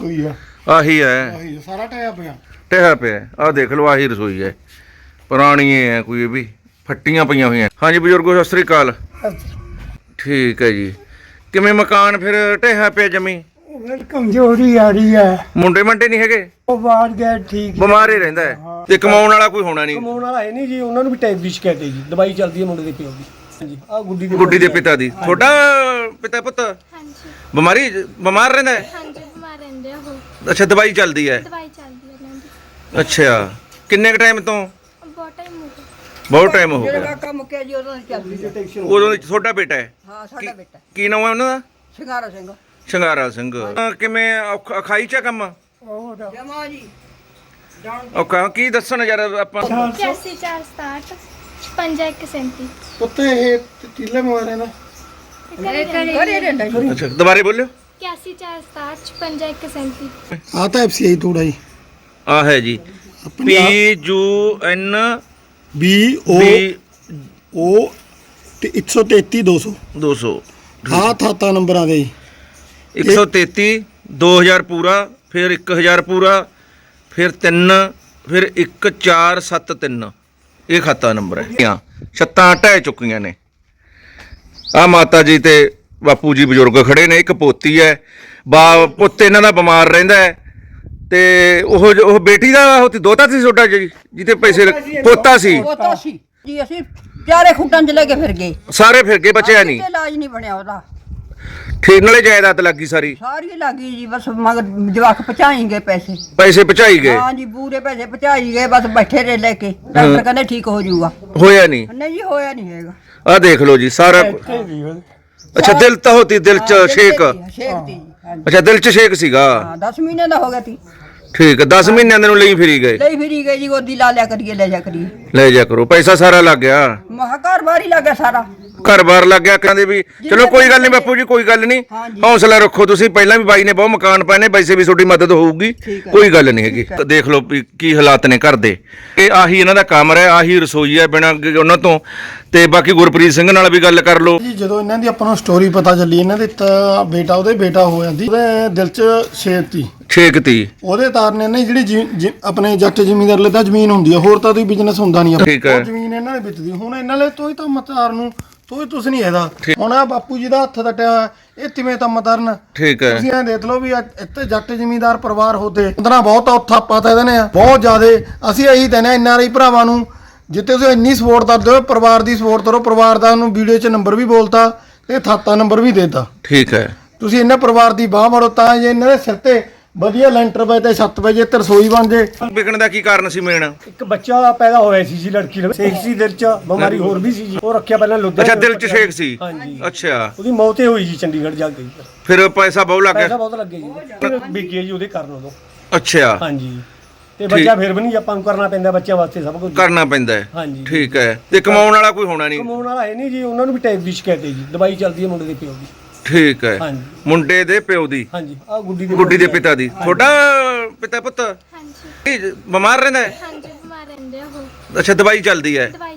ਰਸੋਈ ਆ। ਆਹੀ ਹੈ ਆਹੀ ਆ, ਸਾਰਾ ਟਾਇਆ ਪਿਆ। ਟਿਆ ਪਿਆ। ਆ ਦੇਖ ਲਓ ਆਹੀ ਰਸੋਈ ਹੈ ਪੁਰਾਣੀ ਹੈ ਕੋਈ ਇਹ ਵੀ ਫੱਟੀਆਂ ਪਈਆਂ ਹੋਈਆਂ। ਹਾਂਜੀ ਬਜ਼ੁਰਗੋ ਸਤਿ ਸ੍ਰੀ ਅਕਾਲ। ਠੀਕ ਹੈ ਜੀ। ਕਿਵੇਂ ਮਕਾਨ ਫਿਰ ਢਹਿਆ ਪਿਆ ਜਮੀ? ਉਹ ਫਿਰ ਕਮਜ਼ੋਰੀ ਆ ਰਹੀ ਹੈ ਮੁੰਡੇ ਮੰਡੇ ਨਹੀਂ ਹੈਗੇ? ਉਹ ਬਾਹਰ ਗਏ ਠੀਕ ਬਿਮਾਰ ਹੀ ਰਹਿੰਦਾ ਹੈ। ਤੇ ਕਮਾਉਣ ਵਾਲਾ ਕੋਈ ਹੋਣਾ ਨਹੀਂ। ਕਮਾਉਣ ਵਾਲਾ ਹੈ ਨਹੀਂ ਜੀ ਉਹਨਾਂ ਨੂੰ ਵੀ ਟਾਈਪ ਦੀ ਸ਼ਿਕਾਇਤ ਹੈ ਜੀ। ਦਵਾਈ ਚੱਲਦੀ ਹੈ ਮੁੰਡੇ ਦੇ ਪਿਓ ਦੀ। ਹਾਂਜੀ ਆ ਗੁੱਡੀ ਦੇ ਗੁੱਡੀ ਦੇ ਪਿਤਾ ਦੀ। ਤੁਹਾਡਾ ਪਿਤਾ ਪੁੱਤ? ਹਾਂਜੀ। ਬਿਮਾਰੀ ਬਿਮਾਰ ਰਹਿੰਦਾ ਹੈ? ਅੱਛਾ ਦਵਾਈ ਚੱਲਦੀ ਹੈ। ਦਵਾਈ ਚੱਲਦੀ ਹੈ ਇਹਨਾਂ ਦੀ। ਅੱਛਾ ਕਿੰਨੇ ਕ ਟਾਈਮ ਤੋਂ? ਬਹੁਤ ਟਾਈਮ ਹੋ ਗਿਆ। ਬਹੁਤ ਟਾਈਮ ਹੋ ਗਿਆ। ਕਾਕਾ ਮੁੱਕਿਆ ਜੀ ਉਦੋਂ ਦੀ ਚੱਲਦੀ ਹੈ। ਉਦੋਂ ਦੀ ਤੁਹਾਡਾ ਬੇਟਾ ਹੈ। ਹਾਂ ਸਾਡਾ ਬੇਟਾ ਕੀ ਨਾਮ ਹੈ ਉਹਨਾਂ ਦਾ? ਸ਼ਿੰਗਾਰਾ ਸਿੰਘ। ਸ਼ਿੰਗਾਰਾ ਸਿੰਘ। ਅਹ ਕਿਵੇਂ ਔਖ- ਅਖਾਈ ਚ ਆ ਕੰਮ? ਜਮਾ ਜੀ। ਔਖਾ ਕੀ ਦੱਸਣ ਯਾਰ ਆਪਾਂ? 8467 5137 ਉੱਤੇ ਇਹ ਤੀਲੇ ਮਾਰੇ ਨਾ। ਘਰੇ ਰਹਿੰਦਾ ਜੀ। ਅੱਛਾ ਦੁਬਾਰੇ ਬੋਲਿਓ। 8467 5137 ਆ ਤਾਂ ਐਫਸੀਆਈ ਤੋੜਾ ਜੀ। ਆ ਹੈ ਜੀ। P U N B O B O ਤੇ 133 200 200 ਆ ਥਾਤਾ ਨੰਬਰਾਂ ਦੇ। ਜੀ 133 2000 ਪੂਰਾ ਫਿਰ 1000 ਪੂਰਾ ਫਿਰ 3 ਫਿਰ 1473 ਇਹ ਖਾਤਾ ਨੰਬਰ ਹੈ। ਹਾਂ ਛੱਤਾਂ ਢਹਿ ਚੁੱਕੀਆਂ ਨੇ। ਆ ਮਾਤਾ ਜੀ ਤੇ ਬਾਪੂ ਜੀ ਬਜ਼ੁਰਗ ਖੜੇ ਨੇ ਇੱਕ ਪੋਤੀ ਹੈ। ਬਾ ਪੁੱਤ ਇਹਨਾਂ ਦਾ ਬਿਮਾਰ ਰਹਿੰਦਾ ਹੈ। ਤੇ ਉਹ ਉਹ ਬੇਟੀ ਦਾ ਉਹ ਤੇ ਦੋਤਾ ਸੀ ਛੋਟਾ ਜੀ ਜਿੱਤੇ ਪੈਸੇ ਪੋਤਾ ਸੀ। ਉਹ ਤਾਂ ਸੀ। ਜੀ ਅਸੀਂ ਚਾਰੇ ਖੁੱਟਾਂ ਚ ਲੈ ਕੇ ਫਿਰ ਗਏ। ਸਾਰੇ ਫਿਰ ਗਏ ਬਚਿਆ ਨਹੀਂ। ਇਲਾਜ ਨਹੀਂ ਬਣਿਆ ਉਹਦਾ। ਠੀਕ ਨਾਲੇ ਜਾਇਦਾਦ ਲੱਗੀ ਸਾਰੀ। ਸਾਰੀ ਲੱਗੀ ਜੀ ਬਸ ਮਗਰ ਜਵਾਕ ਪਹੁੰਚਾਈ ਗਏ ਪੈਸੇ। ਪੈਸੇ ਪਚਾਈ ਗਏ। ਹਾਂ ਜੀ ਪੂਰੇ ਪੈਸੇ ਪਹੁੰਚਾਈ ਗਏ ਬਸ ਬੈਠੇ ਰਹੇ ਲੈ ਕੇ। ਡਾਕਟਰ ਕਹਿੰਦੇ ਠੀਕ ਹੋ ਜਾਊਗਾ। ਹੋਇਆ ਨਹੀਂ। ਨਹੀਂ ਜੀ ਹੋਇਆ ਨਹੀਂ ਹੈਗਾ। ਆ ਦੇਖ ਲਓ ਜੀ ਸਾਰਾ ਅੱਛਾ ਦਿਲ ਤਾਂ ਹੋਤੀ ਦਿਲ ਚ ਹਾਂਜੀ। ਅੱਛਾ ਦਿਲ ਚ ਛੇਕ ਸੀਗਾ? ਹਾਂ 10 ਮਹੀਨੇ ਦਾ ਹੋ ਗਿਆ ਤੀ। ਠੀਕ ਹੈ 10 ਮਹੀਨਿਆਂ ਦੇ ਨੂੰ ਲਈ ਫਿਰੀ ਗਏ? ਲਈ ਫਿਰੀ ਗਏ ਜੀ ਗੋਦੀ ਲਾ ਲਿਆ ਕਰੀਏ ਲੈ ਜਾ ਕਰੀਏ। ਲੈ ਜਾ ਕਰੋ ਪੈਸਾ ਸਾਰਾ ਲੱਗ ਗਿਆ। ਮਹਾ ਘਰ ਬਾਹਰ ਹੀ ਲੱਗਾ ਸਾਰਾ। ਘਰ-ਬਾਰ ਲੱਗ ਗਿਆ ਕਹਿੰਦੇ ਵੀ। ਚਲੋ ਕੋਈ ਗੱਲ ਨਹੀਂ ਬਾਪੂ ਜੀ ਕੋਈ ਗੱਲ ਨਹੀਂ। ਹਾਂਜੀ। ਹੌਸਲਾ ਰੱਖੋ ਤੁਸੀਂ ਪਹਿਲਾਂ ਵੀ ਬਾਈ ਨੇ ਬਹੁਤ ਮਕਾਨ ਪਾਏ ਨੇ ਵੈਸੇ ਵੀ ਤੁਹਾਡੀ ਮਦਦ ਹੋਊਗੀ। ਠੀਕ ਹੈ। ਕੋਈ ਗੱਲ ਨਹੀਂ ਹੈਗੀ। ਤਾਂ ਦੇਖ ਲਓ ਵੀ ਕੀ ਹਾਲਾਤ ਨੇ ਘਰ ਦੇ। ਇਹ ਆਹੀ ਇਹਨਾਂ ਦਾ ਕਮਰਾ ਹੈ ਆਹੀ ਰਸੋਈ ਹੈ ਬਿਨਾਂ ਉਹਨਾਂ ਤੋਂ। ਤੇ ਬਾਕੀ ਗੁਰਪ੍ਰੀਤ ਸਿੰਘ ਨਾਲ ਵੀ ਗੱਲ ਕਰ ਲਓ। ਜੀ ਜਦੋਂ ਇਹਨਾਂ ਦੀ ਆਪਾਂ ਨੂੰ ਸਟੋਰੀ ਪਤਾ ਚੱਲੀ ਇਹਨਾਂ ਦੇ ਤਾਂ ਬੇਟਾ ਉਹਦੇ ਬੇਟਾ ਹੋ ਜਾਂਦੀ ਉਹਦੇ ਦਿਲ 'ਚ ਛੇਤੀ ਛੇਕਤੀ ਉਹਦੇ ਤਾਰ ਨੇ ਨਾ ਜਿਹੜੀ ਜੀ- ਜੀ- ਆਪਣੇ ਜੱਟ ਜ਼ਿਮੀਂਦਾਰ ਲਈ ਤਾਂ ਜ਼ਮੀਨ ਹੁੰਦੀ ਆ ਹੋਰ ਤਾਂ ਕੋਈ ਬਿਜ਼ਨਸ ਹੁੰਦਾ ਨਹੀਂ ਠੀਕ ਹੈ। ਉਹ ਜ਼ਮੀਨ ਇਹਨਾਂ ਦੇ ਵਿੱਚ ਦੀ। ਹੁਣ ਇਹਨਾਂ ਲਈ ਤੋਈ ਤਾਂ ਮਤਾਰ ਨੂੰ ਤੋਈ ਤੁਸ ਨਹੀਂ ਇਹਦਾ। ਹੁਣ ਆ ਬਾਪੂ ਜੀ ਦਾ ਹੱਥ ਦਟਿਆ ਹੋਇਆ ਇਹ ਕਿਵੇਂ ਤਾਂ ਮਤਰਨ। ਠੀਕ ਹੈ। ਤੁਸੀਂ ਐ ਦੇਖ ਲਓ ਵੀ ਇੱਥੇ ਜੱਟ ਜ਼ਿਮੀਂਦਾਰ ਪਰਿਵਾਰ ਹੋਤੇ ਉਹਦਾ ਬਹੁਤ ਔਥਾ ਆਪਾਂ ਤਾਂ ਇਹਦੇ ਨੇ ਬਹੁਤ ਜ਼ਿਆਦੇ। ਅਸੀਂ ਇਹੀ ਕਹਿੰਦੇ ਐਨ ਆਰ ਆਈ ਭਰਾਵਾਂ ਨੂੰ। ਜਿੱਤੇ ਤੁਸੀਂ ਇੰਨੀ ਸਪੋਰਟ ਕਰਦੇ ਹੋ ਪਰਿਵਾਰ ਦੀ ਸਪੋਰਟ ਕਰੋ। ਪਰਿਵਾਰ ਦਾ ਉਹਨੂੰ ਵੀਡੀਓ 'ਚ ਨੰਬਰ ਵੀ ਬੋਲਤਾ ਤੇ ਖਾਤਾ ਨੰਬਰ ਵੀ ਦੇਤਾ। ਠੀਕ ਹੈ। ਤੁਸੀਂ ਇਹਨਾਂ ਪਰਿਵਾਰ ਦੀ ਬਾਹ ਮਾਰੋ ਤਾਂ ਜੇ ਇਹਨਾਂ ਦੇ ਸਿਰ ਤੇ ਵਧੀਆ ਲੈਂਟਰ ਪਏ ਤੇ ਛੱਤ ਪਏ ਜੇ ਤੇ ਰਸੋਈ ਬਣ ਜੇ ਵਿਕਣ ਦਾ ਕੀ ਕਾਰਨ ਸੀ ਮੇਨ? ਇੱਕ ਬੱਚਾ ਪੈਦਾ ਹੋਇਆ ਸੀ ਜੀ ਲੜਕੀ ਦਾ। ਸੇਖ ਸੀ ਦਿਲ ਚ ਬਿਮਾਰੀ ਹੋਰ ਵੀ ਸੀ ਜੀ। ਉਹ ਰੱਖਿਆ ਪਹਿਲਾਂ ਲੁਧਿਆਣਾ ਅੱਛਾ ਦਿਲ ਚ ਛੇਕ ਸੀ? ਹਾਂਜੀ। ਅੱਛਾ। ਉਹਦੀ ਮੌਤ ਹੀ ਹੋਈ ਜੀ ਚੰਡੀਗੜ੍ਹ ਜਾ ਕੇ। ਜੀ। ਫਿਰ ਪੈਸਾ ਬਹੁਤ ਲੱਗ ਪੈਸਾ ਗਿਆ ਬਹੁਤ ਲੱਗੇ ਜੀ। ਵਿਕੀ ਜੀ ਉਹਦੇ ਕਾਰਨ ਉਦੋਂ। ਅੱਛਾ। ਹਾਂਜੀ। ਤੇ ਬੱਚਾ ਫਿਰ ਵੀ ਨਹੀਂ ਆਪਾਂ ਨੂੰ ਕਰਨਾ ਪੈਂਦਾ ਬੱਚਿਆਂ ਵਾਸਤੇ ਸਭ ਕੁਝ। ਕਰਨਾ ਪੈਂਦਾ ਹੈ। ਹਾਂਜੀ। ਠੀਕ ਹੈ। ਤੇ ਕਮਾਉਣ ਵਾਲਾ ਕੋਈ ਹੋਣਾ ਨਹੀਂ। ਕਮਾਉਣ ਵਾਲਾ ਹੈ ਨਹੀਂ ਜੀ ਉਹਨਾਂ ਨੂੰ ਵੀ ਟਾਈਪ ਦੀ ਸ਼ਿਕਾਇਤ ਹੈ ਜੀ। ਦਵਾਈ ਚੱਲਦੀ ਹੈ ਮੁੰਡੇ ਦੇ ਪਿਓ ਦੀ। ਠੀਕ ਹੈ। ਹਾਂਜੀ। ਮੁੰਡੇ ਦੇ ਪਿਓ ਦੀ। ਹਾਂਜੀ ਆ ਗੁੱਡੀ ਦੇ ਗੁੱਡੀ ਦੇ ਪਿਤਾ ਦੀ। ਤੁਹਾਡਾ ਪਿਤਾ ਪੁੱਤ? ਹਾਂਜੀ। ਬਿਮਾਰ ਰਹਿੰਦਾ ਹੈ? ਹਾਂਜੀ ਬਿਮਾਰ ਰਹਿੰਦੇ ਆ ਉਹ। ਅੱਛਾ ਦਵਾਈ ਚੱਲਦੀ ਹੈ। ਦਵਾਈ